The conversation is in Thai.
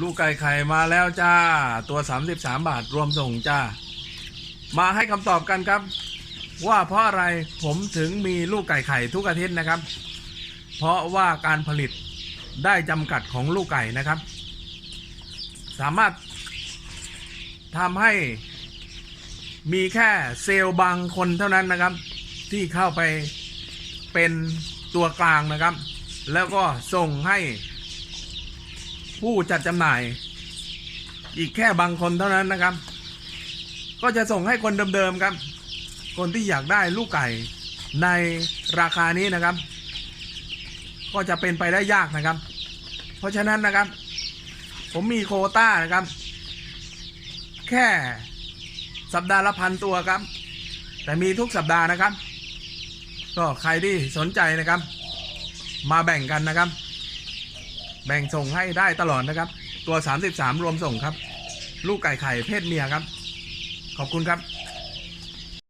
ลูกไก่ไข่มาแล้วจ้า ตัว 33 บาทรวมส่งจ้า มาให้คำตอบกันครับ ว่าเพราะอะไรผมถึงมีลูกไก่ไข่ทุกอาทิตย์นะครับ เพราะว่าการผลิตได้จำกัดของลูกไก่นะครับ สามารถทำให้มีแค่เซลล์บางคนเท่านั้นนะครับ ที่เข้าไปเป็นตัวกลางนะครับ แล้วก็ส่งให้ ผู้จัดจำหน่าย อีกแค่บางคนเท่านั้นนะครับ ก็จะส่งให้คนเดิมๆครับ คนที่อยากได้ลูกไก่ในราคานี้นะครับ ก็จะเป็นไปได้ยากนะครับ เพราะฉะนั้นนะครับ ผมมีโคต้านะครับ แค่สัปดาห์ละพันตัวครับ แต่มีทุกสัปดาห์นะครับ ก็ใครที่สนใจนะครับ มาแบ่งกันนะครับ แบ่งส่งให้ได้ตลอดนะครับ ตัว 33 รวมส่งครับ ลูกไก่ไข่เพศเมียครับ ขอบคุณครับ